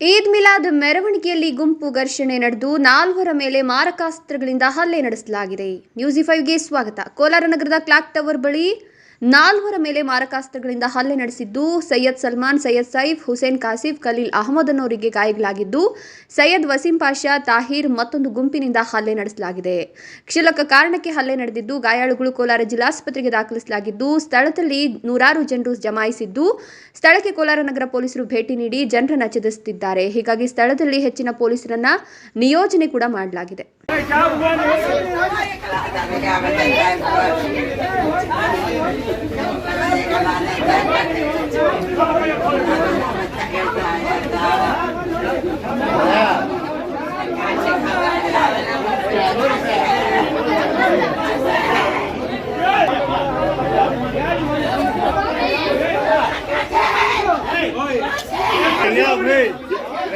ಈದ್ ಮಿಲಾದ್ ಮೆರವಣಿಗೆಯಲ್ಲಿ ಗುಂಪು ಘರ್ಷಣೆ ನಡೆದು ನಾಲ್ವರ ಮೇಲೆ ಮಾರಕಾಸ್ತ್ರಗಳಿಂದ ಹಲ್ಲೆ ನಡೆಸಲಾಗಿದೆ. ನ್ಯೂಸ್ ಫೈವ್ಗೆ ಸ್ವಾಗತ. ಕೋಲಾರ ನಗರದ ಕ್ಲಾಕ್ ಟವರ್ ಬಳಿ ನಾಲ್ವರ ಮೇಲೆ ಮಾರಕಾಸ್ತ್ರಗಳಿಂದ ಹಲ್ಲೆ ನಡೆಸಿದ್ದು ಸೈಯದ್ ಸಲ್ಮಾನ್, ಸೈಯದ್ ಸೈಫ್, ಹುಸೇನ್ ಕಾಸಿಫ್, ಖಲೀಲ್ ಅಹಮದ್ ಅನ್ನೋರಿಗೆ ಗಾಯಗಳಾಗಿದ್ದು, ಸೈಯದ್ ವಸೀಂ ಪಾಷಾ, ತಾಹಿರ್ ಮತ್ತೊಂದು ಗುಂಪಿನಿಂದ ಹಲ್ಲೆ ನಡೆಸಲಾಗಿದೆ. ಕ್ಷುಲ್ಲಕ ಕಾರಣಕ್ಕೆ ಹಲ್ಲೆ ನಡೆದಿದ್ದು, ಗಾಯಾಳುಗಳು ಕೋಲಾರ ಜಿಲ್ಲಾಸ್ಪತ್ರೆಗೆ ದಾಖಲಿಸಲಾಗಿದ್ದು, ಸ್ಥಳದಲ್ಲಿ ನೂರಾರು ಜನರು ಜಮಾಯಿಸಿದ್ದು, ಸ್ಥಳಕ್ಕೆ ಕೋಲಾರ ನಗರ ಪೊಲೀಸರು ಭೇಟಿ ನೀಡಿ ಜನರನ್ನ ಚದುರಿಸುತ್ತಿದ್ದಾರೆ. ಹೀಗಾಗಿ ಸ್ಥಳದಲ್ಲಿ ಹೆಚ್ಚಿನ ಪೊಲೀಸರನ್ನ ನಿಯೋಜನೆ ಕೂಡ ಮಾಡಲಾಗಿದೆ.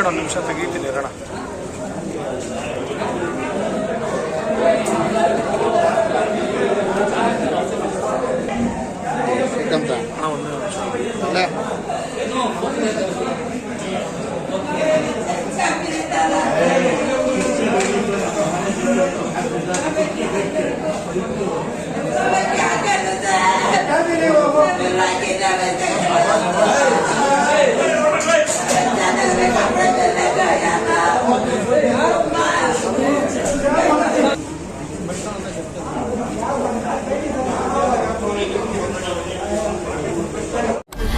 ಎರಡು ನಿಮಿಷ ತೆಗೀತೀನಿ ಇರೋಣ. ಒಂದು ನಿಮಿಷ. ಅಲ್ಲ